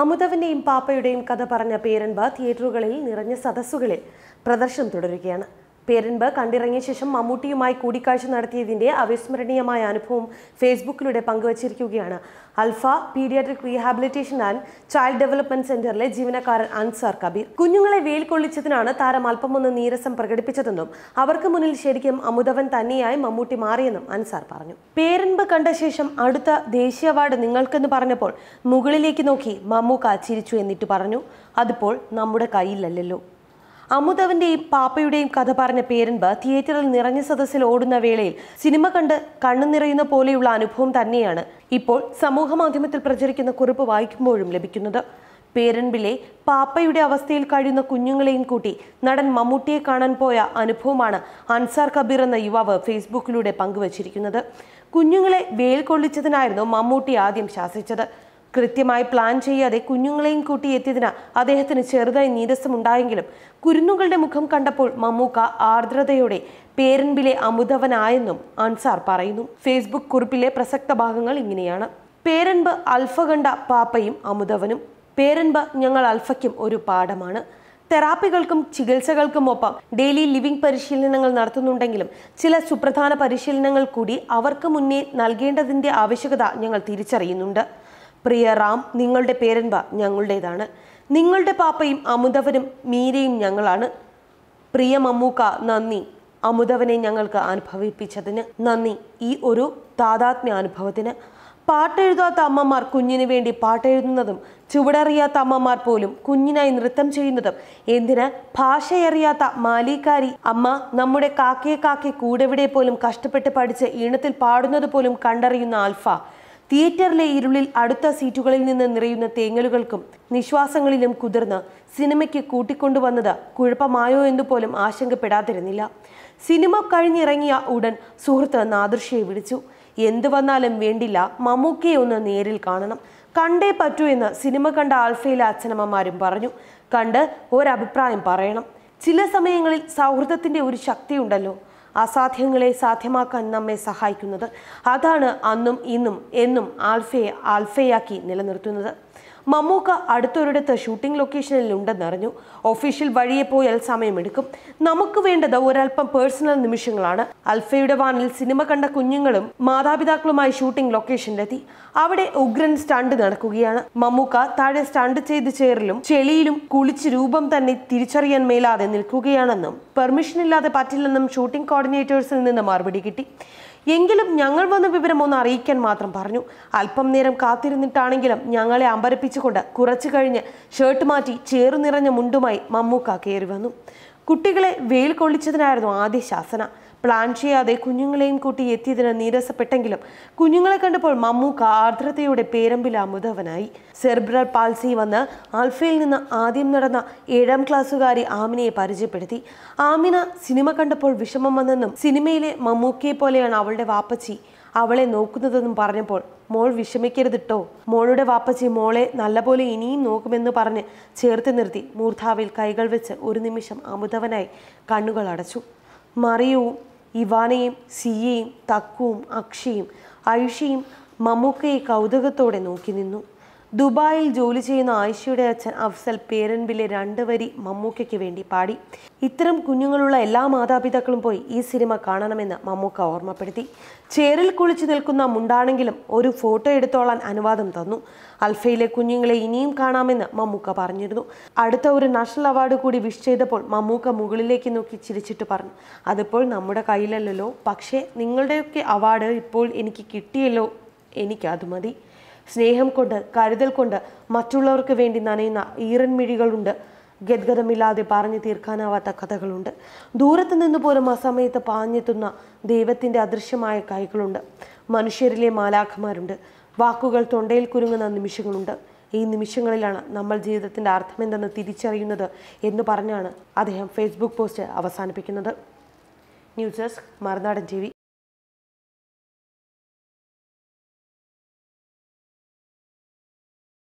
അമുതവിന്റെയും പാപ്പയുടെയും കഥ പറഞ്ഞ പേരൻപ തിയേറ്ററുകളിൽ നിറഞ്ഞ സദസ്സുകളിൽ പ്രദർശനം തുടരുകയാണ്. പേരൻപ് കണ്ടിറങ്ങിയ ശേഷം മമ്മൂട്ടിയുമായി കൂടിക്കാഴ്ച നടത്തിയതിന്റെ അവിസ്മരണീയമായ അനുഭവം ഫേസ്ബുക്കിലൂടെ പങ്കുവച്ചിരിക്കുകയാണ്. Alpha paediatric rehabilitation and child development സെന്ററിലെ ജീവനക്കാരൻ അൻസാർ കബീർ. കുഞ്ഞുങ്ങളെ വെയിൽ കൊള്ളിച്ചതിനാണ് താരം അല്പമൊന്ന് നീരസം പ്രകടിപ്പിച്ചതെന്നും അവർക്ക് മുന്നിൽ ശരിക്കും അമുതവൻ തന്നെയായി മമ്മൂട്ടി മാറിയെന്നും അൻസാർ പറഞ്ഞു. പേരൻപ് കണ്ട ശേഷം അടുത്ത ദേശീയ അവാർഡ് നിങ്ങൾക്കെന്ന് പറഞ്ഞപ്പോൾ മുകളിലേക്ക് നോക്കി മമ്മൂക്ക ചിരിച്ചു എന്നിട്ട് പറഞ്ഞു അതിപ്പോൾ നമ്മുടെ കയ്യിലല്ലല്ലോ. അമുതവന്റെയും പാപ്പയുടെയും കഥ പറഞ്ഞ പേരൻപ് തിയേറ്ററിൽ നിറഞ്ഞ സദസ്സിൽ ഓടുന്ന വേളയിൽ സിനിമ കണ്ട് കണ്ണു നിറയുന്ന പോലെയുള്ള അനുഭവം തന്നെയാണ് ഇപ്പോൾ സമൂഹ മാധ്യമത്തിൽ പ്രചരിക്കുന്ന കുറിപ്പ് വായിക്കുമ്പോഴും ലഭിക്കുന്നത്. പേരൻപിലെ പാപ്പയുടെ അവസ്ഥയിൽ കഴിയുന്ന കുഞ്ഞുങ്ങളെയും കൂട്ടി നടൻ മമ്മൂട്ടിയെ കാണാൻ പോയ അനുഭവമാണ് അൻസാർ കബീർ എന്ന യുവാവ് ഫേസ്ബുക്കിലൂടെ പങ്കുവച്ചിരിക്കുന്നത്. കുഞ്ഞുങ്ങളെ വേൽ കൊള്ളിച്ചതിനായിരുന്നു മമ്മൂട്ടി ആദ്യം ശാസിച്ചത്. കൃത്യമായി പ്ലാൻ ചെയ്യാതെ കുഞ്ഞുങ്ങളെയും കൂട്ടി എത്തിയതിന് അദ്ദേഹത്തിന് ചെറുതായി നീരസമുണ്ടായെങ്കിലും കുരുന്നുകളുടെ മുഖം കണ്ടപ്പോൾ മമ്മൂക്ക ആർദ്രതയോടെ പേരൻപിലെ അമുതവനായെന്നും അൻസാർ പറയുന്നു. ഫേസ്ബുക്ക് കുറിപ്പിലെ പ്രസക്ത ഭാഗങ്ങൾ ഇങ്ങനെയാണ്. പേരൻപ് അൽഫ കണ്ട പാപ്പയും അമുതവനും. പേരൻപ് ഞങ്ങൾ അൽഫയ്ക്കും ഒരു പാഠമാണ്. തെറാപ്പികൾക്കും ചികിത്സകൾക്കും ഒപ്പം ഡെയിലി ലിവിംഗ് പരിശീലനങ്ങൾ നടത്തുന്നുണ്ടെങ്കിലും ചില സുപ്രധാന പരിശീലനങ്ങൾ കൂടി അവർക്ക് മുന്നേ നൽകേണ്ടതിന്റെ ആവശ്യകത ഞങ്ങൾ തിരിച്ചറിയുന്നുണ്ട്. പ്രിയ റാം നിങ്ങളുടെ പേരൻപ ഞങ്ങളുടേതാണ്. നിങ്ങളുടെ പാപ്പയും അമുതവനും മീരയും ഞങ്ങളാണ്. പ്രിയ മമ്മൂക്ക നന്ദി. അമുതവനെ ഞങ്ങൾക്ക് അനുഭവിപ്പിച്ചതിന് നന്ദി. ഈ ഒരു താതാത്മ്യ അനുഭവത്തിന്. പാട്ടെഴുതാത്ത അമ്മമാർ കുഞ്ഞിന് വേണ്ടി പാട്ടെഴുതുന്നതും ചുവടറിയാത്ത അമ്മമാർ പോലും കുഞ്ഞിനായി നൃത്തം ചെയ്യുന്നതും. എന്തിന്? ഭാഷയറിയാത്ത മാലിക്കാരി അമ്മ നമ്മുടെ കാക്കയെ കാക്കെ കൂടെവിടെ പോലും കഷ്ടപ്പെട്ട് പഠിച്ച് ഈണത്തിൽ പാടുന്നത് പോലും കണ്ടറിയുന്ന ആൽഫ. തിയേറ്ററിലെ ഇരുളിൽ അടുത്ത സീറ്റുകളിൽ നിന്ന് നിറയുന്ന തേങ്ങലുകൾക്കും നിശ്വാസങ്ങളിലും കുതിർന്ന് സിനിമയ്ക്ക് കൂട്ടിക്കൊണ്ടുവന്നത് കുഴപ്പമായോ എന്ന് പോലും ആശങ്കപ്പെടാതിരുന്നില്ല. സിനിമ കഴിഞ്ഞിറങ്ങിയ ഉടൻ സുഹൃത്ത് നാദൃശ്യെ വിളിച്ചു. എന്തു വന്നാലും വേണ്ടില്ല മമ്മൂക്കയെ ഒന്ന് നേരിൽ കാണണം. കണ്ടേ പറ്റൂ എന്ന് സിനിമ കണ്ട ആൽഫയിലെ അച്ഛനമ്മമാരും പറഞ്ഞു. കണ്ട് ഒരഭിപ്രായം പറയണം. ചില സമയങ്ങളിൽ സൗഹൃദത്തിന്റെ ഒരു ശക്തിയുണ്ടല്ലോ. അസാധ്യങ്ങളെ സാധ്യമാക്കാൻ നമ്മെ സഹായിക്കുന്നത്. അതാണ് അന്നും ഇന്നും എന്നും ആൽഫയെ ആൽഫയാക്കി നിലനിർത്തുന്നത്. മമ്മൂക്ക അടുത്തൊരിടത്ത് ഷൂട്ടിംഗ് ലൊക്കേഷനിൽ ഉണ്ടെന്നറിഞ്ഞു ഒഫീഷ്യൽ വഴിയെ പോയാൽ സമയമെടുക്കും. നമുക്ക് വേണ്ടത് ഒരല്പം പേഴ്സണൽ നിമിഷങ്ങളാണ്. അൽഫയുടെ വാനിൽ സിനിമ കണ്ട കുഞ്ഞുങ്ങളും മാതാപിതാക്കളുമായി ഷൂട്ടിംഗ് ലൊക്കേഷനിലെത്തി അവിടെ ഉഗ്രൻ സ്റ്റണ്ട് നടക്കുകയാണ്. മമ്മൂക്ക താഴെ സ്റ്റണ്ട് ചെയ്ത് ചേറിലും ചെളിയിലും കുളിച്ച് രൂപം തന്നെ തിരിച്ചറിയാൻ മേലാതെ നിൽക്കുകയാണെന്നും പെർമിഷൻ ഇല്ലാതെ പറ്റില്ലെന്നും ഷൂട്ടിംഗ് കോർഡിനേറ്റേഴ്സിൽ നിന്ന് മറുപടി കിട്ടി. എങ്കിലും ഞങ്ങൾ വന്ന വിവരം ഒന്ന് അറിയിക്കാൻ മാത്രം പറഞ്ഞു. അല്പം നേരം കാത്തിരുന്നിട്ടാണെങ്കിലും ഞങ്ങളെ അമ്പരപ്പിച്ചുകൊണ്ട് കുറച്ചു കഴിഞ്ഞ് ഷർട്ട് മാറ്റി ചേറു നിറഞ്ഞ മുണ്ടുമായി മമ്മൂക്ക കയറി വന്നു. കുട്ടികളെ വെയിൽ കൊള്ളിച്ചതിനായിരുന്നു ആദ്യ ശാസന. പ്ലാൻ ചെയ്യാതെ കുഞ്ഞുങ്ങളെയും കൂട്ടി എത്തിയതിന് നീരസപ്പെട്ടെങ്കിലും കുഞ്ഞുങ്ങളെ കണ്ടപ്പോൾ മമ്മൂക്ക ആർദ്രതയുടെ പേരമ്പിൽ അമുതവനായി സെർബ്രൽ പാൽസി വന്ന് ആൽഫയിൽ നിന്ന് ആദ്യം നടന്ന ഏഴാം ക്ലാസ്സുകാരി ആമിനയെ പരിചയപ്പെടുത്തി. ആമിന സിനിമ കണ്ടപ്പോൾ വിഷമം വന്നെന്നും സിനിമയിലെ മമ്മൂക്കയെ പോലെയാണ് അവളുടെ വാപ്പച്ചി. അവളെ നോക്കുന്നതെന്നും പറഞ്ഞപ്പോൾ മോൾ വിഷമിക്കരുതിട്ടോ. മോളുടെ വാപ്പച്ചി മോളെ നല്ലപോലെ ഇനിയും നോക്കുമെന്ന് പറഞ്ഞ് ചേർത്ത് നിർത്തി മൂർധാവിൽ കൈകൾ വെച്ച് ഒരു നിമിഷം അമുതവനായി കണ്ണുകൾ അടച്ചു. മറിയവും ഇവാനയും സിയയും തക്കുവും അക്ഷയും ഐഷയും മമ്മൂക്കയെ കൗതുകത്തോടെ നോക്കി നിന്നു. ദുബായിൽ ജോലി ചെയ്യുന്ന ആയിഷയുടെ അച്ഛൻ അഫ്സൽ പേരൻപിലെ രണ്ട് വരി മമ്മൂക്കയ്ക്ക് വേണ്ടി പാടി. ഇത്തരം കുഞ്ഞുങ്ങളുള്ള എല്ലാ മാതാപിതാക്കളും പോയി ഈ സിനിമ കാണണമെന്ന് മമ്മൂക്ക ഓർമ്മപ്പെടുത്തി. ചേറിൽ കുളിച്ചു നിൽക്കുന്ന മുണ്ടാണെങ്കിലും ഒരു ഫോട്ടോ എടുത്തോളാൻ അനുവാദം തന്നു. അൽഫയിലെ കുഞ്ഞുങ്ങളെ ഇനിയും കാണാമെന്ന് മമ്മൂക്ക പറഞ്ഞിരുന്നു. അടുത്ത ഒരു നാഷണൽ അവാർഡ് കൂടി വിഷ് ചെയ്തപ്പോൾ മമ്മൂക്ക മുകളിലേക്ക് നോക്കി ചിരിച്ചിട്ട് പറഞ്ഞു. അതിപ്പോൾ നമ്മുടെ കയ്യിലല്ലല്ലോ. പക്ഷേ നിങ്ങളുടെയൊക്കെ അവാർഡ് ഇപ്പോൾ എനിക്ക് കിട്ടിയല്ലോ. എനിക്കത് മതി. സ്നേഹം കൊണ്ട് കരുതൽ കൊണ്ട് മറ്റുള്ളവർക്ക് വേണ്ടി നനയുന്ന ഈറൻമിഴികളുണ്ട് ഗദ്ഗതമില്ലാതെ പറഞ്ഞു തീർക്കാനാവാത്ത കഥകളുണ്ട്. ദൂരത്ത് നിന്ന് പോലും ആ സമയത്ത് പാഞ്ഞെത്തുന്ന ദൈവത്തിന്റെ അദൃശ്യമായ കൈകളുണ്ട്. മനുഷ്യരിലെ മാലാഖമാരുണ്ട്. വാക്കുകൾ തൊണ്ടയിൽ കുരുങ്ങുന്ന നിമിഷങ്ങളുണ്ട്. ഈ നിമിഷങ്ങളിലാണ് നമ്മൾ ജീവിതത്തിന്റെ അർത്ഥമെന്തെന്ന് തിരിച്ചറിയുന്നത് എന്ന് പറഞ്ഞാണ് അദ്ദേഹം ഫേസ്ബുക്ക് പോസ്റ്റ് അവസാനിപ്പിക്കുന്നത്. News desk Marunadan T